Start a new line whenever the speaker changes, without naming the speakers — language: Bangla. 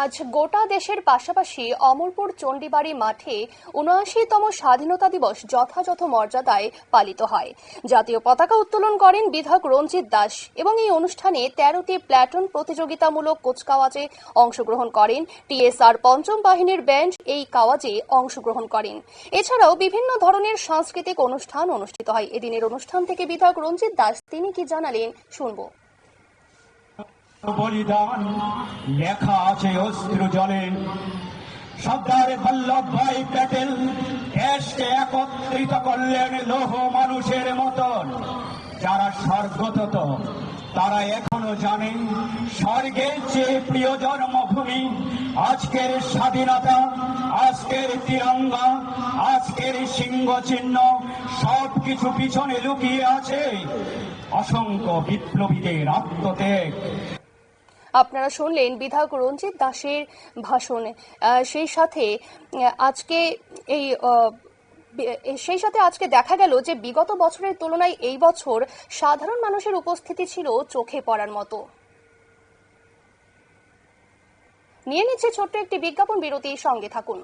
আজ গোটা দেশের পাশাপাশি অমরপুর চণ্ডীবাড়ি মাঠে উনআশিতম স্বাধীনতা দিবস যথাযথ মর্যাদায় পালিত হয়। জাতীয় পতাকা উত্তোলন করেন বিধায়ক রঞ্জিত দাস এবং এই অনুষ্ঠানে তেরোটি প্ল্যাটন প্রতিযোগিতামূলক কুচকাওয়াজে অংশগ্রহণ করেন। টিএসআর পঞ্চম বাহিনীর ব্যান্ড এই কাওয়াজে অংশগ্রহণ করেন। এছাড়াও বিভিন্ন ধরনের সাংস্কৃতিক অনুষ্ঠান অনুষ্ঠিত হয়। এদিনের অনুষ্ঠান থেকে বিধায়ক রঞ্জিত দাস তিনি কি জানালেন শুনব।
বলিদান, লেখা আছে অস্ত্র জলে। সর্দার বল্লভ ভাই প্যাটেল দেশকে একত্রিত করলেন লৌহ মানুষের মতন। যারা স্বর্গতত তারা এখনও জানে স্বর্গের চেয়ে প্রিয় জন্মভূমি আজকের স্বাধীনতা, আজকের তিরঙ্গা, আজকের সিংহ চিহ্ন সব কিছু পিছনে লুকিয়ে আছে অসংখ্য বিপ্লবীদের আত্মত্যাগ।
আপনারা শুনলেন বিধায়ক রঞ্জিত দাসের ভাষণ। সেই সাথে আজকে এই সেই সাথে আজকে দেখা গেল যে বিগত বছরের তুলনায় এই বছর সাধারণ মানুষের উপস্থিতি ছিল চোখে পড়ার মতো। নিয়ে নিচ্ছে ছোট্ট একটি বিজ্ঞাপন বিরতি সঙ্গে থাকুন।